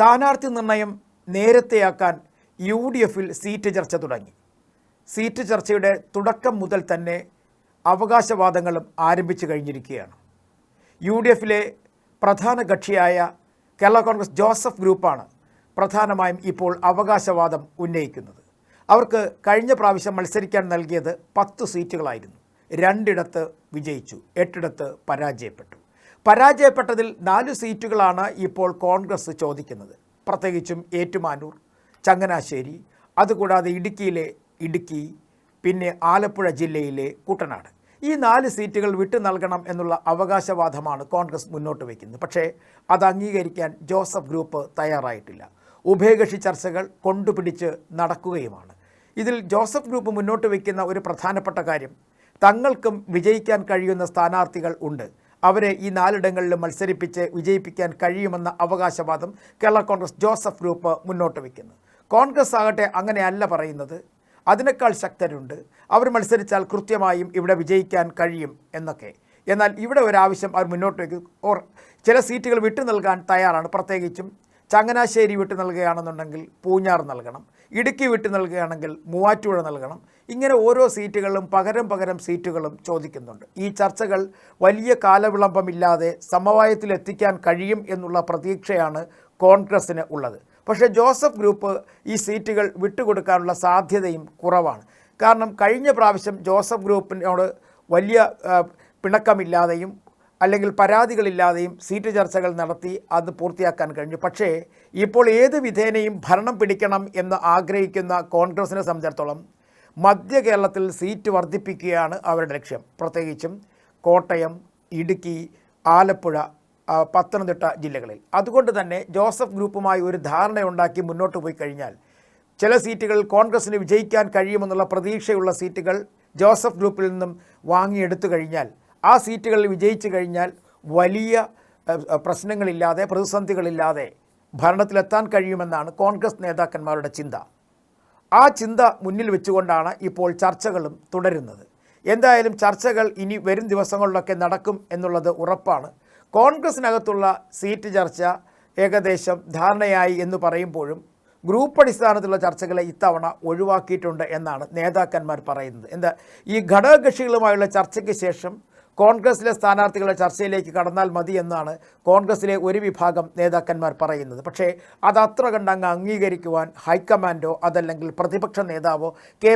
സ്ഥാനാർത്ഥി നിർണയം നേരത്തെയാക്കാൻ യു ഡി എഫിൽ സീറ്റ് ചർച്ച തുടങ്ങി. സീറ്റ് ചർച്ചയുടെ തുടക്കം മുതൽ തന്നെ അവകാശവാദങ്ങളും ആരംഭിച്ചു കഴിഞ്ഞിരിക്കുകയാണ്. യു ഡി എഫിലെ പ്രധാന കക്ഷിയായ കേരള കോൺഗ്രസ് ജോസഫ് ഗ്രൂപ്പാണ് പ്രധാനമായും ഇപ്പോൾ അവകാശവാദം ഉന്നയിക്കുന്നത്. അവർക്ക് കഴിഞ്ഞ പ്രാവശ്യം മത്സരിക്കാൻ നൽകിയത് പത്ത് സീറ്റുകളായിരുന്നു. രണ്ടിടത്ത് വിജയിച്ചു എട്ടിടത്ത് പരാജയപ്പെട്ടു. പരാജയപ്പെട്ടതിൽ നാല് സീറ്റുകളാണ് ഇപ്പോൾ കോൺഗ്രസ് ചോദിക്കുന്നത്. പ്രത്യേകിച്ചും ഏറ്റുമാനൂർ ചങ്ങനാശ്ശേരി അതുകൂടാതെ ഇടുക്കിയിലെ ഇടുക്കി പിന്നെ ആലപ്പുഴ ജില്ലയിലെ കുട്ടനാട്. ഈ നാല് സീറ്റുകൾ വിട്ടു നൽകണം എന്നുള്ള അവകാശവാദമാണ് കോൺഗ്രസ് മുന്നോട്ട് വയ്ക്കുന്നത്. പക്ഷേ അത് അംഗീകരിക്കാൻ ജോസഫ് ഗ്രൂപ്പ് തയ്യാറായിട്ടില്ല. ഉഭയകക്ഷി ചർച്ചകൾ കൊണ്ടുപിടിച്ച് നടക്കുകയുമാണ്. ഇതിൽ ജോസഫ് ഗ്രൂപ്പ് മുന്നോട്ട് വയ്ക്കുന്ന ഒരു പ്രധാനപ്പെട്ട കാര്യം തങ്ങൾക്കും വിജയിക്കാൻ കഴിയുന്ന സ്ഥാനാർത്ഥികൾ ഉണ്ട്. അവരെ ഈ നാലിടങ്ങളിലും മത്സരിപ്പിച്ച് വിജയിപ്പിക്കാൻ കഴിയുമെന്ന അവകാശവാദം കേരള കോൺഗ്രസ് ജോസഫ് ഗ്രൂപ്പ് മുന്നോട്ട് വയ്ക്കുന്നു. കോൺഗ്രസ് ആകട്ടെ അങ്ങനെയല്ല പറയുന്നത്. അതിനേക്കാൾ ശക്തരുണ്ട്. അവർ മത്സരിച്ചാൽ കൃത്യമായും ഇവിടെ വിജയിക്കാൻ കഴിയും എന്നൊക്കെ. എന്നാൽ ഇവിടെ ഒരാവശ്യം അവർ മുന്നോട്ട് വയ്ക്കും. ഓർ ചില സീറ്റുകൾ വിട്ടു നൽകാൻ തയ്യാറാണ്. പ്രത്യേകിച്ചും ചങ്ങനാശ്ശേരി വിട്ടു നൽകുകയാണെന്നുണ്ടെങ്കിൽ പൂഞ്ഞാർ നൽകണം. ഇടുക്കി വിട്ടു നൽകുകയാണെങ്കിൽ മൂവാറ്റുപുഴ നൽകണം. ഇങ്ങനെ ഓരോ സീറ്റുകളും പകരം പകരം സീറ്റുകളും ചോദിക്കുന്നുണ്ട്. ഈ ചർച്ചകൾ വലിയ കാലവിളംബമില്ലാതെ സമവായത്തിൽ എത്തിക്കാൻ കഴിയും എന്നുള്ള പ്രതീക്ഷയാണ് കോൺഗ്രസ്സിന് ഉള്ളത്. പക്ഷേ ജോസഫ് ഗ്രൂപ്പ് ഈ സീറ്റുകൾ വിട്ടുകൊടുക്കാനുള്ള സാധ്യതയും കുറവാണ്. കാരണം കഴിഞ്ഞ പ്രാവശ്യം ജോസഫ് ഗ്രൂപ്പിനോട് വലിയ പിണക്കമില്ലാതെയും അല്ലെങ്കിൽ പരാതികളില്ലാതെയും സീറ്റ് ചർച്ചകൾ നടത്തി അത് പൂർത്തിയാക്കാൻ കഴിഞ്ഞു. പക്ഷേ ഇപ്പോൾ ഏത് വിധേനയും ഭരണം പിടിക്കണം എന്ന് ആഗ്രഹിക്കുന്ന കോൺഗ്രസിനെ സംബന്ധിച്ചിടത്തോളം മധ്യ കേരളത്തിൽ സീറ്റ് വർദ്ധിപ്പിക്കുകയാണ് അവരുടെ ലക്ഷ്യം. പ്രത്യേകിച്ചും കോട്ടയം ഇടുക്കി ആലപ്പുഴ പത്തനംതിട്ട ജില്ലകളിൽ. അതുകൊണ്ട് തന്നെ ജോസഫ് ഗ്രൂപ്പുമായി ഒരു ധാരണയുണ്ടാക്കി മുന്നോട്ട് പോയി കഴിഞ്ഞാൽ ചില സീറ്റുകൾ കോൺഗ്രസിന് വിജയിക്കാൻ കഴിയുമെന്നുള്ള പ്രതീക്ഷയുള്ള സീറ്റുകൾ ജോസഫ് ഗ്രൂപ്പിൽ നിന്നും വാങ്ങിയെടുത്തു കഴിഞ്ഞാൽ ആ സീറ്റുകളിൽ വിജയിച്ചു കഴിഞ്ഞാൽ വലിയ പ്രശ്നങ്ങളില്ലാതെ പ്രതിസന്ധികളില്ലാതെ ഭരണത്തിലെത്താൻ കഴിയുമെന്നാണ് കോൺഗ്രസ് നേതാക്കന്മാരുടെ ചിന്ത. ആ ചിന്ത മുന്നിൽ വെച്ചുകൊണ്ടാണ് ഇപ്പോൾ ചർച്ചകളും തുടരുന്നത്. എന്തായാലും ചർച്ചകൾ ഇനി വരും ദിവസങ്ങളിലൊക്കെ നടക്കും എന്നുള്ളത് ഉറപ്പാണ്. കോൺഗ്രസിനകത്തുള്ള സീറ്റ് ചർച്ച ഏകദേശം ധാരണയായി എന്ന് പറയുമ്പോഴും ഗ്രൂപ്പ് അടിസ്ഥാനത്തിലുള്ള ചർച്ചകളെ ഇത്തവണ ഒഴിവാക്കിയിട്ടുണ്ട് എന്നാണ് നേതാക്കന്മാർ പറയുന്നത്. എന്താ ഈ ഘടകകക്ഷികളുമായുള്ള ചർച്ചയ്ക്ക് ശേഷം കോൺഗ്രസിലെ സ്ഥാനാർത്ഥികളെ ചർച്ചയിലേക്ക് കടന്നാൽ മതി എന്നാണ് കോൺഗ്രസിലെ ഒരു വിഭാഗം നേതാക്കന്മാർ പറയുന്നത്. പക്ഷേ അത് അത്ര കണ്ട് അങ്ങ് അംഗീകരിക്കുവാൻ ഹൈക്കമാൻഡോ അതല്ലെങ്കിൽ പ്രതിപക്ഷ നേതാവോ കെ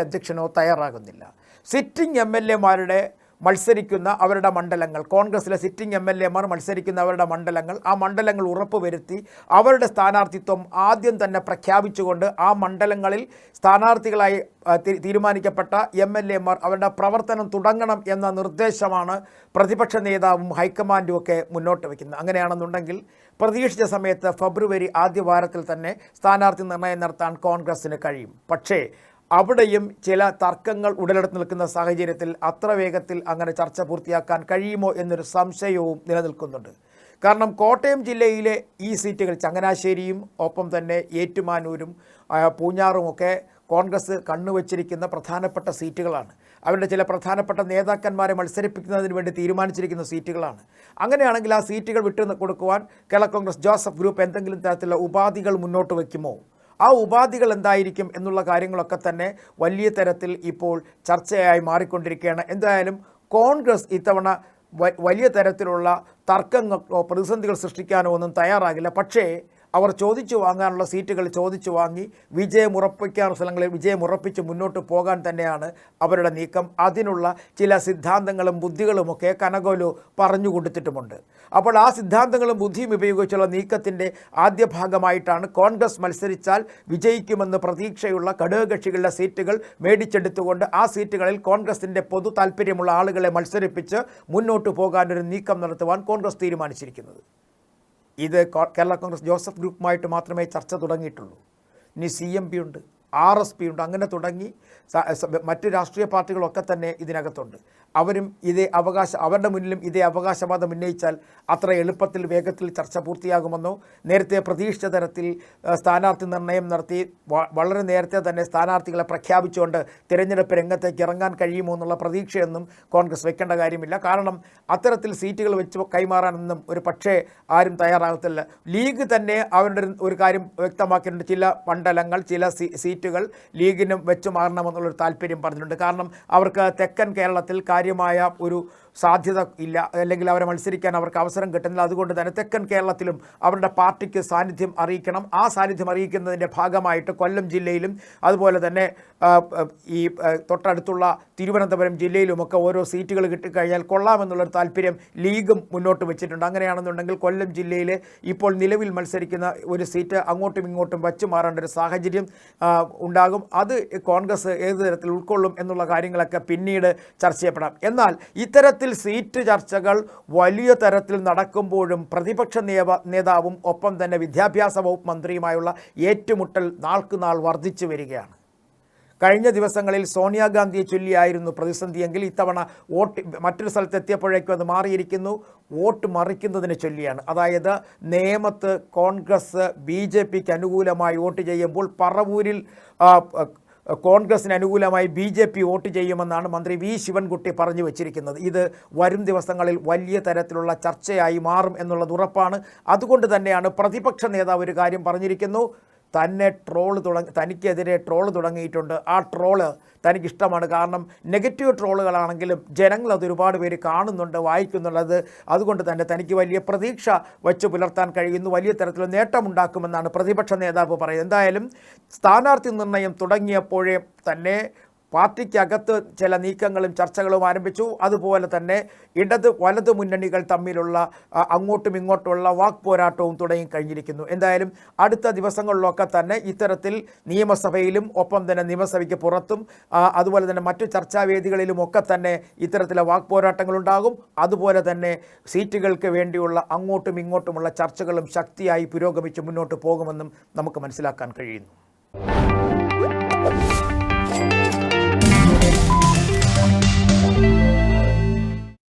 അധ്യക്ഷനോ തയ്യാറാകുന്നില്ല. സിറ്റിംഗ് എം എൽ എമാരുടെ മത്സരിക്കുന്ന അവരുടെ മണ്ഡലങ്ങൾ. കോൺഗ്രസിലെ സിറ്റിംഗ് എം എൽ എമാർ മത്സരിക്കുന്ന അവരുടെ മണ്ഡലങ്ങൾ. ആ മണ്ഡലങ്ങൾ ഉറപ്പുവരുത്തി അവരുടെ സ്ഥാനാർത്ഥിത്വം ആദ്യം തന്നെ പ്രഖ്യാപിച്ചുകൊണ്ട് ആ മണ്ഡലങ്ങളിൽ സ്ഥാനാർത്ഥികളായി തീരുമാനിക്കപ്പെട്ട എം എൽ എമാർ അവരുടെ പ്രവർത്തനം തുടങ്ങണം എന്ന നിർദ്ദേശമാണ് പ്രതിപക്ഷ നേതാവും ഹൈക്കമാൻഡും ഒക്കെ മുന്നോട്ട് വയ്ക്കുന്നത്. അങ്ങനെയാണെന്നുണ്ടെങ്കിൽ പ്രതീക്ഷിച്ച സമയത്ത് ഫെബ്രുവരി ആദ്യ വാരത്തിൽ തന്നെ സ്ഥാനാർത്ഥി നിർണയം നടത്താൻ കോൺഗ്രസിന് കഴിയും. പക്ഷേ അവിടെയും ചില തർക്കങ്ങൾ ഉടലെടുത്ത് നിൽക്കുന്ന സാഹചര്യത്തിൽ അത്ര വേഗത്തിൽ അങ്ങനെ ചർച്ച പൂർത്തിയാക്കാൻ കഴിയുമോ എന്നൊരു സംശയവും നിലനിൽക്കുന്നുണ്ട്. കാരണം കോട്ടയം ജില്ലയിലെ ഈ സീറ്റുകൾ ചങ്ങനാശ്ശേരിയും ഒപ്പം തന്നെ ഏറ്റുമാനൂരും പൂഞ്ഞാറുമൊക്കെ കോൺഗ്രസ് കണ്ണുവച്ചിരിക്കുന്ന പ്രധാനപ്പെട്ട സീറ്റുകളാണ്. അവരുടെ ചില പ്രധാനപ്പെട്ട നേതാക്കന്മാരെ മത്സരിപ്പിക്കുന്നതിന് വേണ്ടി തീരുമാനിച്ചിരിക്കുന്ന സീറ്റുകളാണ്. അങ്ങനെയാണെങ്കിൽ ആ സീറ്റുകൾ വിട്ടു കൊടുക്കുവാൻ കേരള കോൺഗ്രസ് ജോസഫ് ഗ്രൂപ്പ് എന്തെങ്കിലും തരത്തിലുള്ള ഉപാധികൾ മുന്നോട്ട് വയ്ക്കുമോ? ആ ഉപാധികൾ എന്തായിരിക്കും എന്നുള്ള കാര്യങ്ങളൊക്കെ തന്നെ വലിയ തരത്തിൽ ഇപ്പോൾ ചർച്ചയായി മാറിക്കൊണ്ടിരിക്കുകയാണ്. എന്തായാലും കോൺഗ്രസ് ഇത്തവണ വലിയ തരത്തിലുള്ള തർക്കങ്ങളോ പ്രതിസന്ധികൾ സൃഷ്ടിക്കാനോ ഒന്നും തയ്യാറാകില്ല. പക്ഷേ അവർ ചോദിച്ചു വാങ്ങാനുള്ള സീറ്റുകൾ ചോദിച്ചു വാങ്ങി വിജയം ഉറപ്പിക്കാനുള്ള സ്ഥലങ്ങളിൽ വിജയം ഉറപ്പിച്ച് മുന്നോട്ട് പോകാൻ തന്നെയാണ് അവരുടെ നീക്കം. അതിനുള്ള ചില സിദ്ധാന്തങ്ങളും ബുദ്ധികളുമൊക്കെ കനകോലു പറഞ്ഞു കൊടുത്തിട്ടുമുണ്ട്. അപ്പോൾ ആ സിദ്ധാന്തങ്ങളും ബുദ്ധിയും ഉപയോഗിച്ചുള്ള നീക്കത്തിന്റെ ആദ്യ ഭാഗമായിട്ടാണ് കോൺഗ്രസ് മത്സരിച്ചാൽ വിജയിക്കുമെന്ന് പ്രതീക്ഷയുള്ള ഘടകകക്ഷികളുടെ സീറ്റുകൾ മേടിച്ചെടുത്തുകൊണ്ട് ആ സീറ്റുകളിൽ കോൺഗ്രസിന്റെ പൊതു താല്പര്യമുള്ള ആളുകളെ മത്സരിപ്പിച്ച് മുന്നോട്ട് പോകാനൊരു നീക്കം നടത്തുവാൻ കോൺഗ്രസ് തീരുമാനിച്ചിരിക്കുന്നത്. ഇത് കേരള കോൺഗ്രസ് ജോസഫ് ഗ്രൂപ്പുമായിട്ട് മാത്രമേ ചർച്ച തുടങ്ങിയിട്ടുള്ളൂ. ഇനി സി എം പി ഉണ്ട് ആർ എസ് പി ഉണ്ട് അങ്ങനെ തുടങ്ങി മറ്റ് രാഷ്ട്രീയ പാർട്ടികളൊക്കെ തന്നെ ഇതിനകത്തുണ്ട്. അവരും ഇതേ അവകാശ അവരുടെ മുന്നിലും ഇതേ അവകാശവാദം ഉന്നയിച്ചാൽ അത്ര എളുപ്പത്തിൽ വേഗത്തിൽ ചർച്ച പൂർത്തിയാകുമെന്നോ നേരത്തെ പ്രതീക്ഷിച്ച തരത്തിൽ സ്ഥാനാർത്ഥി നിർണയം നടത്തി വളരെ നേരത്തെ തന്നെ സ്ഥാനാർത്ഥികളെ പ്രഖ്യാപിച്ചുകൊണ്ട് തിരഞ്ഞെടുപ്പ് രംഗത്തേക്ക് ഇറങ്ങാൻ കഴിയുമോ എന്നുള്ള പ്രതീക്ഷയൊന്നും കോൺഗ്രസ് വെക്കേണ്ട കാര്യമില്ല. കാരണം അത്തരത്തിൽ സീറ്റുകൾ വെച്ച് കൈമാറാനൊന്നും ഒരു പക്ഷേ ആരും തയ്യാറാകത്തില്ല. ലീഗ് തന്നെ അവരുടെ ഒരു- കാര്യം വ്യക്തമാക്കിയിട്ടുണ്ട്. ചില മണ്ഡലങ്ങൾ ചില സീറ്റുകൾ ലീഗിനും വെച്ച് മാറണമെന്നുള്ളൊരു താല്പര്യം പറഞ്ഞിട്ടുണ്ട്. കാരണം അവർക്ക് തെക്കൻ കേരളത്തിൽ കാര്യമായ ഒരു സാധ്യത ഇല്ല അല്ലെങ്കിൽ അവരെ മത്സരിക്കാൻ അവർക്ക് അവസരം കിട്ടുന്നില്ല. അതുകൊണ്ട് തന്നെ തെക്കൻ കേരളത്തിലും അവരുടെ പാർട്ടിക്ക് സാന്നിധ്യം അറിയിക്കണം. ആ സാന്നിധ്യം അറിയിക്കുന്നതിന്റെ ഭാഗമായിട്ട് കൊല്ലം ജില്ലയിലും അതുപോലെ തന്നെ ഈ തൊട്ടടുത്തുള്ള തിരുവനന്തപുരം ജില്ലയിലുമൊക്കെ ഓരോ സീറ്റുകൾ കിട്ടിക്കഴിഞ്ഞാൽ കൊള്ളാമെന്നുള്ളൊരു താല്പര്യം ലീഗും മുന്നോട്ട് വെച്ചിട്ടുണ്ട്. അങ്ങനെയാണെന്നുണ്ടെങ്കിൽ കൊല്ലം ജില്ലയിൽ ഇപ്പോൾ നിലവിൽ മത്സരിക്കുന്ന ഒരു സീറ്റ് അങ്ങോട്ടും ഇങ്ങോട്ടും വച്ചു മാറേണ്ട ഒരു സാഹചര്യം ഉണ്ടാകും. അത് കോൺഗ്രസ് ഏത് തരത്തിൽ ഉൾക്കൊള്ളും എന്നുള്ള കാര്യങ്ങളൊക്കെ പിന്നീട് ചർച്ച ചെയ്യപ്പെടാം. എന്നാൽ ഇത്തരത്തിൽ സീറ്റ് ചർച്ചകൾ വലിയ തരത്തിൽ നടക്കുമ്പോഴും പ്രതിപക്ഷ നേതാവും ഒപ്പം തന്നെ വിദ്യാഭ്യാസ വകുപ്പ് മന്ത്രിയുമായുള്ള ഏറ്റുമുട്ടൽ നാൾക്ക് നാൾ വർദ്ധിച്ചു വരികയാണ്. കഴിഞ്ഞ ദിവസങ്ങളിൽ സോണിയാഗാന്ധിയെ ചൊല്ലിയായിരുന്നു പ്രതിസന്ധിയെങ്കിൽ ഇത്തവണ വോട്ട് മറ്റൊരു സ്ഥലത്തെത്തിയപ്പോഴേക്കും അത് മാറിയിരിക്കുന്നു. വോട്ട് മറിക്കുന്നതിനെ ചൊല്ലിയാണ്. അതായത് നേമത്ത് കോൺഗ്രസ് ബി ജെ പിക്ക് അനുകൂലമായി വോട്ട് ചെയ്യുമ്പോൾ പറവൂരിൽ കോൺഗ്രസിന് അനുകൂലമായി ബി ജെ പി വോട്ട് ചെയ്യുമെന്നാണ് മന്ത്രി വി ശിവൻകുട്ടി പറഞ്ഞു വച്ചിരിക്കുന്നത്. ഇത് വരും ദിവസങ്ങളിൽ വലിയ തരത്തിലുള്ള ചർച്ചയായി മാറും എന്നുള്ളത് ഉറപ്പാണ്. അതുകൊണ്ട് തന്നെയാണ് പ്രതിപക്ഷ നേതാവ് ഒരു കാര്യം പറഞ്ഞിരിക്കുന്നു. തന്നെ ട്രോൾ തുടങ്ങി തനിക്കെതിരെ ട്രോൾ തുടങ്ങിയിട്ടുണ്ട്. ആ ട്രോൾ തനിക്കിഷ്ടമാണ്. കാരണം നെഗറ്റീവ് ട്രോളുകളാണെങ്കിലും ജനങ്ങൾ ഒരുപാട് പേര് കാണുന്നുണ്ട് വായിക്കുന്നുള്ളത് അതുകൊണ്ട് തന്നെ തനിക്ക് വലിയ പ്രതീക്ഷ വച്ച് പുലർത്താൻ കഴിയുന്നു. വലിയ തരത്തിൽ നേട്ടമുണ്ടാക്കുമെന്നാണ് പ്രതിപക്ഷ നേതാവ് പറയുന്നത്. എന്തായാലും സ്ഥാനാർത്ഥി നിർണയം തുടങ്ങിയപ്പോഴേ തന്നെ പാർട്ടിക്കകത്ത് ചില നീക്കങ്ങളും ചർച്ചകളും ആരംഭിച്ചു. അതുപോലെ തന്നെ ഇടത് വലത് മുന്നണികൾ തമ്മിലുള്ള അങ്ങോട്ടും ഇങ്ങോട്ടുമുള്ള വാക്ക് പോരാട്ടവും തുടങ്ങി കഴിഞ്ഞിരിക്കുന്നു. എന്തായാലും അടുത്ത ദിവസങ്ങളിലൊക്കെ തന്നെ ഇത്തരത്തിൽ നിയമസഭയിലും ഒപ്പം തന്നെ നിയമസഭയ്ക്ക് പുറത്തും അതുപോലെ തന്നെ മറ്റു ചർച്ചാവേദികളിലും ഒക്കെ തന്നെ ഇത്തരത്തിലെ വാക്ക് പോരാട്ടങ്ങളുണ്ടാകും അതുപോലെ തന്നെ സീറ്റുകൾക്ക് വേണ്ടിയുള്ള അങ്ങോട്ടും ഇങ്ങോട്ടുമുള്ള ചർച്ചകളും ശക്തിയായി പുരോഗമിച്ച് മുന്നോട്ട് പോകുമെന്നും നമുക്ക് മനസ്സിലാക്കാൻ കഴിയുന്നു.